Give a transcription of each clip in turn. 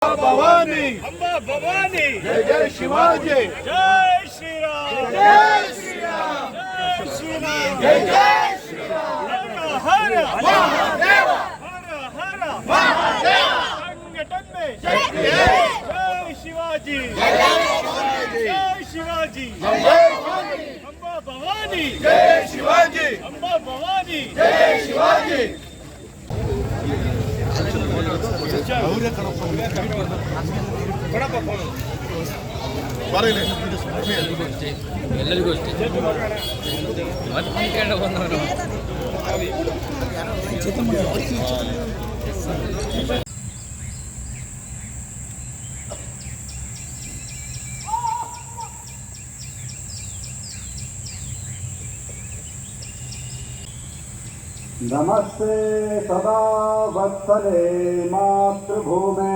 Jai Shivaji Jai Shivaji Jai Shivaji. Jai Jai Shivaji Jai Jai Shivaji Jai Jai Shivaji Jai Shivaji Jai Shivaji Jai Shivaji Jai Shivaji Jai Jai Jai Shivaji Jai Jai Shivaji. Jai Jai Shivaji. Jai Shivaji. Jai Shivaji Jai Jai Shivaji. Jai Shivaji Jai Jai Shivaji. Jai ಎಲ್ಲರಿಗೂ ಅಷ್ಟೇ ಮತ್ತೆ ಕೊಂಡ್ಕೊಂಡು नमस्ते सदा वत्सले मातृभूमे।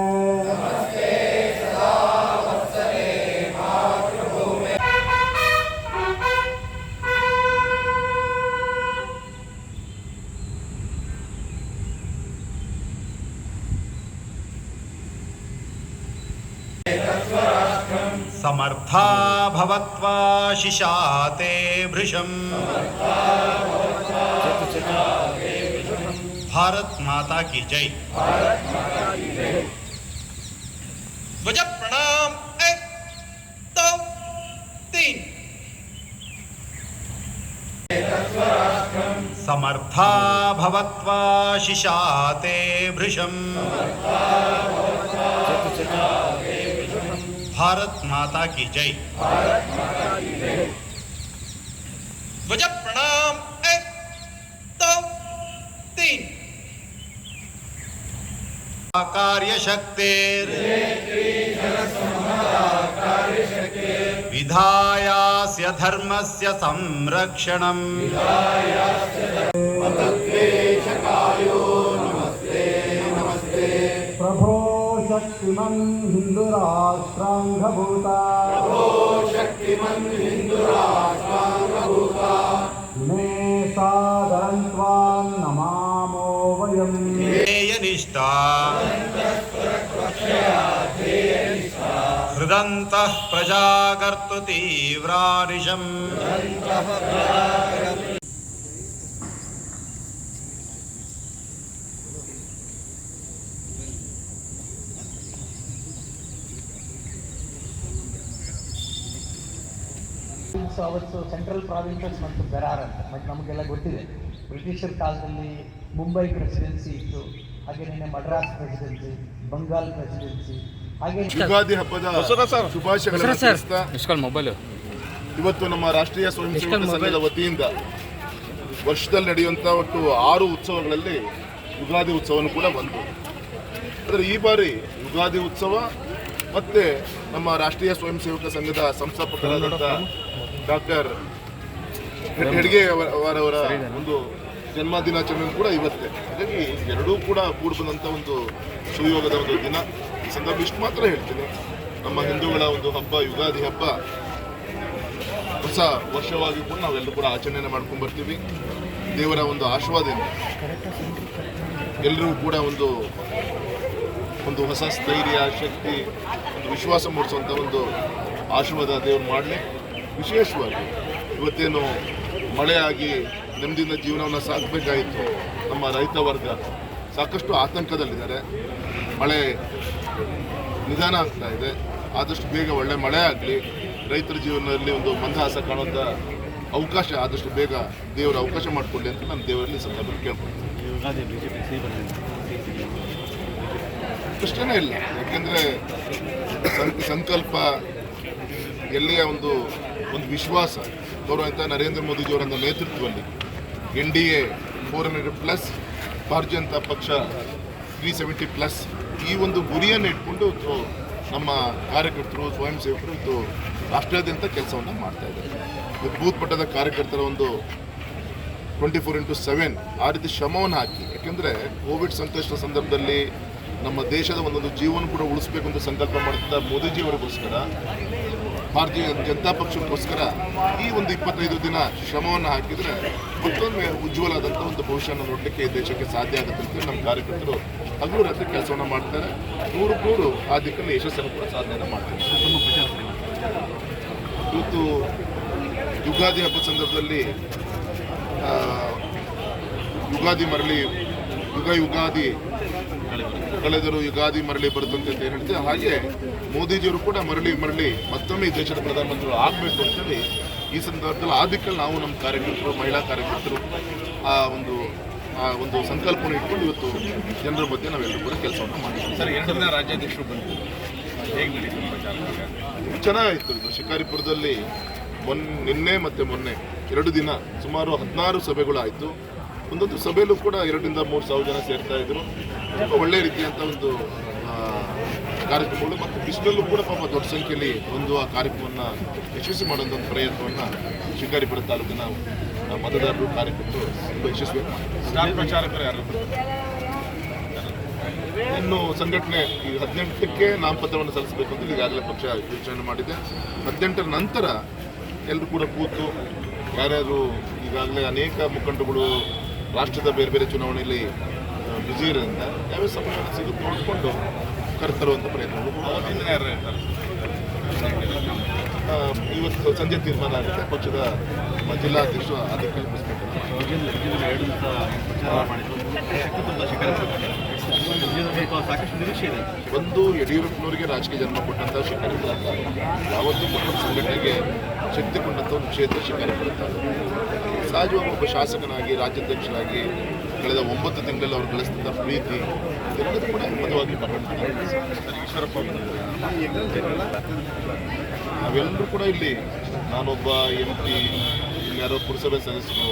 समर्था भवत्वा शिशाते भृशम्। भारत माता की जय। ध्वज प्रणाम। एक दो तीन। समर्था भवत्वा शिशाते भृशम्। भारत माता की जय। ध्वज प्रणाम एक दो तीन। कार्यशक्तिर विधायास्य धर्मस्य संरक्षणम्। प्रभो शक्तिमन् हिन्दुराष्ट्राङ्गभूता मे सादरं त्वां नमामो वयम् ध्येयनिष्ठा हृदन्तः प्रजाकर्तु ಪ್ರಾವಿನ್ಸು ಅವತ್ತು ಸೆಂಟ್ರಲ್ ಪ್ರಾವಿನ್ಸಸ್ ಮತ್ತು ಬೆರಾರ್ ಅಂತ ಮತ್ತು ನಮಗೆಲ್ಲ ಗೊತ್ತಿದೆ. ಬ್ರಿಟಿಷರ ಕಾಲದಲ್ಲಿ ಮುಂಬೈ ಪ್ರೆಸಿಡೆನ್ಸಿ ಇತ್ತು ಹಾಗೆ ನಿನ್ನೆ ಮಡ್ರಾಸ್ ಪ್ರೆಸಿಡೆನ್ಸಿ ಬಂಗಾಲ್ ಪ್ರೆಸಿಡೆನ್ಸಿ ಹಾಗೆ ಯುಗಾದಿ ಹಬ್ಬದ ಶುಭಾಶಯಗಳು ಮೊಬೈಲ್. ಇವತ್ತು ನಮ್ಮ ರಾಷ್ಟ್ರೀಯ ಸ್ವಯಂ ಸೇವಕ ಸಂಘದ ವತಿಯಿಂದ ವರ್ಷದಲ್ಲಿ ನಡೆಯುವಂಥ ಒಟ್ಟು ಆರು ಉತ್ಸವಗಳಲ್ಲಿ ಯುಗಾದಿ ಉತ್ಸವನು ಕೂಡ ಬಂತು ಆದರೆ ಈ ಬಾರಿ ಯುಗಾದಿ ಉತ್ಸವ ಮತ್ತು ನಮ್ಮ ರಾಷ್ಟ್ರೀಯ ಸ್ವಯಂ ಸೇವಕ ಸಂಘದ ಸಂಸ್ಥಾಪಕರಾದಂಥ ಡಾಕ್ಟರ್ ಹೆಡ್ಗೆ ಅವರ ಅವರವರ ಒಂದು ಜನ್ಮ ದಿನಾಚರಣೆ ಕೂಡ ಇವತ್ತೇ. ಹಾಗಾಗಿ ಎರಡೂ ಕೂಡ ಕೂಡಿ ಬಂದಂತ ಒಂದು ಸುಯೋಗದ ಒಂದು ದಿನ. ಈ ಸಂದರ್ಭ ಇಷ್ಟು ಮಾತ್ರ ಹೇಳ್ತೀನಿ. ನಮ್ಮ ಹಿಂದೂಗಳ ಒಂದು ಹಬ್ಬ ಯುಗಾದಿ ಹಬ್ಬ ಹೊಸ ವರ್ಷವಾಗಿ ಕೂಡ ನಾವೆಲ್ಲರೂ ಕೂಡ ಆಚರಣೆ ಮಾಡ್ಕೊಂಡು ಬರ್ತೀವಿ. ದೇವರ ಒಂದು ಆಶೀರ್ವಾದದಿಂದ ಎಲ್ಲರೂ ಕೂಡ ಒಂದು ಒಂದು ಹೊಸ ಸ್ಥೈರ್ಯ ಶಕ್ತಿ ಒಂದು ವಿಶ್ವಾಸ ಮೂಡಿಸುವಂಥ ಒಂದು ಆಶೀರ್ವಾದ ದೇವರು ಮಾಡಲಿ. ವಿಶೇಷವಾಗಿ ಇವತ್ತೇನು ಮಳೆಯಾಗಿ ನೆಮ್ಮದಿಯಿಂದ ಜೀವನವನ್ನು ಸಾಗಬೇಕಾಯಿತು ನಮ್ಮ ರೈತ ವರ್ಗ ಸಾಕಷ್ಟು ಆತಂಕದಲ್ಲಿದ್ದಾರೆ. ಮಳೆ ನಿಧಾನ ಆಗ್ತಾ ಇದೆ. ಆದಷ್ಟು ಬೇಗ ಒಳ್ಳೆ ಮಳೆ ಆಗಲಿ. ರೈತರ ಜೀವನದಲ್ಲಿ ಒಂದು ಮಂದಹಾಸ ಕಾಣುವಂಥ ಅವಕಾಶ ಆದಷ್ಟು ಬೇಗ ದೇವರು ಅವಕಾಶ ಮಾಡಿಕೊಡ್ಲಿ ಅಂತ ನಾನು ದೇವರಲ್ಲಿ ಸಂದರ್ಭದಲ್ಲಿ ಕೇಳ್ಕೊಳ್ತೀನಿ. ಪ್ರಶ್ನೆನೇ ಇಲ್ಲ. ಯಾಕೆಂದರೆ ಸಂಕಲ್ಪ ಎಲ್ಲಿಯ ಒಂದು ಒಂದು ವಿಶ್ವಾಸ. ತೋರುವಂಥ ನರೇಂದ್ರ ಮೋದಿಜಿಯವರ ನೇತೃತ್ವದಲ್ಲಿ N D A four hundred plus, Bharatiya Janata Paksha three seventy plus ಈ ಒಂದು ಗುರಿಯನ್ನು ಇಟ್ಕೊಂಡು ನಮ್ಮ ಕಾರ್ಯಕರ್ತರು, ಸ್ವಯಂ ಸೇವಕರು ಇವತ್ತು ರಾಷ್ಟ್ರಾದ್ಯಂತ ಕೆಲಸವನ್ನು ಮಾಡ್ತಾ ಇದ್ದಾರೆ. ಬೂತ್ ಮಟ್ಟದ ಕಾರ್ಯಕರ್ತರ ಒಂದು ಟ್ವೆಂಟಿ ಫೋರ್ ಇಂಟು ಸೆವೆನ್ ಆ ರೀತಿ ಶ್ರಮವನ್ನು ಹಾಕಿ. ಯಾಕೆಂದರೆ ಕೋವಿಡ್ ಸಂಕಷ್ಟದ ಸಂದರ್ಭದಲ್ಲಿ ನಮ್ಮ ದೇಶದ ಒಂದೊಂದು ಜೀವನ ಕೂಡ ಉಳಿಸ್ಬೇಕು ಅಂತ ಸಂಕಲ್ಪ ಮಾಡ್ತಿದ್ದ ಮೋದಿಜಿಯವರಿಗೋಸ್ಕರ ಭಾರತೀಯ ಜನತಾ ಪಕ್ಷಕ್ಕೋಸ್ಕರ ಈ ಒಂದು ಇಪ್ಪತ್ತೈದು ದಿನ ಶ್ರಮವನ್ನು ಹಾಕಿದರೆ ಮತ್ತೊಮ್ಮೆ ಉಜ್ವಲಾದಂಥ ಒಂದು ಭವಿಷ್ಯನ ನೋಡಲಿಕ್ಕೆ ಈ ದೇಶಕ್ಕೆ ಸಾಧ್ಯ ಆಗುತ್ತೆ ಅಂತ ನಮ್ಮ ಕಾರ್ಯಕರ್ತರು ಹಗಲು ರಾತ್ರಿ ಕೆಲಸವನ್ನು ಮಾಡ್ತಾರೆ. ನೂರು ನೂರು ಆ ದಿಕ್ಕಲ್ಲಿ ಯಶಸ್ಸನ್ನು ಕೂಡ ಸಾಧನೆ ಮಾಡ್ತಾರೆ. ಇವತ್ತು ಯುಗಾದಿ ಹಬ್ಬದ ಸಂದರ್ಭದಲ್ಲಿ ಯುಗಾದಿ ಮರಳಿ, ಯುಗ ಯುಗಾದಿ ಕಳೆದರು ಯುಗಾದಿ ಮರಳಿ ಬರುತ್ತಂತೆ ಅಂತ ಹೇಳ್ತೀವಿ ಹಾಗೆ ಮೋದಿಜಿಯವರು ಕೂಡ ಮರಳಿ ಮರಳಿ ಮತ್ತೊಮ್ಮೆ ಈ ದೇಶದ ಪ್ರಧಾನಮಂತ್ರಿಗಳು ಆಗಬೇಕು ಅಂತೇಳಿ ಈ ಸಂದರ್ಭದಲ್ಲಿ ಆದಿಕ್ಕಲ್ಲಿ ನಾವು ನಮ್ಮ ಕಾರ್ಯಕರ್ತರು ಮಹಿಳಾ ಕಾರ್ಯಕರ್ತರು ಆ ಒಂದು ಆ ಒಂದು ಸಂಕಲ್ಪವನ್ನು ಇಟ್ಕೊಂಡು ಇವತ್ತು ಜನರ ಬಗ್ಗೆ ನಾವೆಲ್ಲರೂ ಕೂಡ ಕೆಲಸವನ್ನು ಮಾಡಿದ್ದೀವಿ ಸರ್ ಎರಡು ದಿನ ರಾಜ್ಯಾಧ್ಯಕ್ಷರು ಬಂದಿತ್ತು ಹೇಗೆ ನಡೀತು ಚೆನ್ನಾಗಿತ್ತು ಇದು ಶಿಕಾರಿಪುರದಲ್ಲಿ ಮೊನ್ನೆ ನಿನ್ನೆ ಮತ್ತು ಮೊನ್ನೆ ಎರಡು ದಿನ ಸುಮಾರು ಹದಿನಾರು ಸಭೆಗಳು ಆಯಿತು ಒಂದೊಂದು ಸಭೆಯಲ್ಲೂ ಕೂಡ ಎರಡರಿಂದ ಮೂರು ಸಾವಿರ ಜನ ಸೇರ್ತಾ ಇದ್ರು ತುಂಬ ಒಳ್ಳೆ ರೀತಿಯಂಥ ಒಂದು ಕಾರ್ಯಕ್ರಮಗಳು ಮತ್ತು ಬಿಸಿಲಲ್ಲೂ ಕೂಡ ಪಾಪ ದೊಡ್ಡ ಸಂಖ್ಯೆಯಲ್ಲಿ ಒಂದು ಆ ಕಾರ್ಯಕ್ರಮವನ್ನು ಯಶಸ್ವಿ ಮಾಡುವಂಥ ಒಂದು ಪ್ರಯತ್ನವನ್ನು ಶಿಕಾರಿಪುರ ತಾಲೂಕಿನ ಮತದಾರರು ಕಾರ್ಯಕರ್ತರು ತುಂಬ ಯಶಸ್ವಿ. ಸ್ಟಾರ್ ಪ್ರಚಾರಕರು ಯಾರು ಇನ್ನು ಸಂಘಟನೆ ಈ ಹದಿನೆಂಟಕ್ಕೆ ನಾಮಪತ್ರವನ್ನು ಸಲ್ಲಿಸಬೇಕು ಅಂತ ಈಗಾಗಲೇ ಪಕ್ಷ ಯೋಚನೆ ಮಾಡಿದೆ ಹದಿನೆಂಟರ ನಂತರ ಎಲ್ಲರೂ ಕೂಡ ಕೂತು ಯಾರ್ಯಾರು ಈಗಾಗಲೇ ಅನೇಕ ಮುಖಂಡಗಳು ರಾಷ್ಟ್ರದ ಬೇರೆ ಬೇರೆ ಚುನಾವಣೆಯಲ್ಲಿ ಬ್ಯುಸಿ ಇರೋದ್ರಿಂದ ಯಾವ್ಯಾವ ಸಮಯವನ್ನು ಸಿಗುತ್ತೆ ನೋಡಿಕೊಂಡು ಕರೆತರುವಂಥ ಪ್ರಯತ್ನಗಳು ಇರ್ತಾರೆ? ಇವತ್ತು ಸಂಜೆ ತೀರ್ಮಾನ ಆಗುತ್ತೆ. ಪಕ್ಷದ ಜಿಲ್ಲಾಧ್ಯಕ್ಷ ಅದಕ್ಕೆ ಒಂದು ಯಡಿಯೂರಪ್ಪನವರಿಗೆ ರಾಜಕೀಯ ಜನ್ಮ ಕೊಟ್ಟಂಥ ಶಿಕಾರಿಪುರ ಯಾವತ್ತೂ ಕುಟುಂಬ ಸಂಘಟನೆಗೆ ಶಕ್ತಿ ಕೊಂಡಂಥ ಒಂದು ಕ್ಷೇತ್ರ ಶಿಕಾರಿಪುರ ಸಹಜವಾಗಿ ಒಬ್ಬ ಶಾಸಕನಾಗಿ ರಾಜ್ಯಾಧ್ಯಕ್ಷರಾಗಿ ಕಳೆದ ಒಂಬತ್ತು ತಿಂಗಳಲ್ಲಿ ಅವರು ಕಳಿಸ್ತಿದ್ದ ಪ್ರೀತಿ ಎಲ್ಲದೂ ಕೂಡ ಈಶ್ವರಪ್ಪ ನಾವೆಲ್ಲರೂ ಕೂಡ ಇಲ್ಲಿ ನಾನೊಬ್ಬ ಎಂ ಪಿ ಯಾರೋ ಪುರಸಭೆ ಸದಸ್ಯರು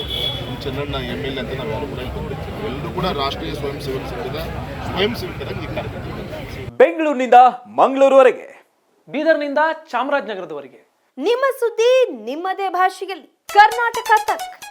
ಚೆನ್ನಣ್ಣ ಎಂ ಎಲ್ ಎ ಅಂತ ನಾವೆಲ್ಲರೂ ಕೂಡ ಇಲ್ಲಿ ಬಂದಿರ್ತೀವಿ. ನಾವೆಲ್ಲರೂ ಕೂಡ ರಾಷ್ಟ್ರೀಯ ಸ್ವಯಂ ಸೇವಕ ಸಂಘದ ಸ್ವಯಂ ಸೇವಕರಾಗಿ ಈ ಕಾರ್ಯಕ್ರಮ ಬೆಂಗಳೂರಿನಿಂದ ಮಂಗಳೂರುವರೆಗೆ. ಬೀದರ್ನಿಂದ ಚಾಮರಾಜನಗರದವರೆಗೆ. ನಿಮ್ಮ ಸುದ್ದಿ ನಿಮ್ಮದೇ ಭಾಷೆಯಲ್ಲಿ. ಕರ್ನಾಟಕ ತಕ್.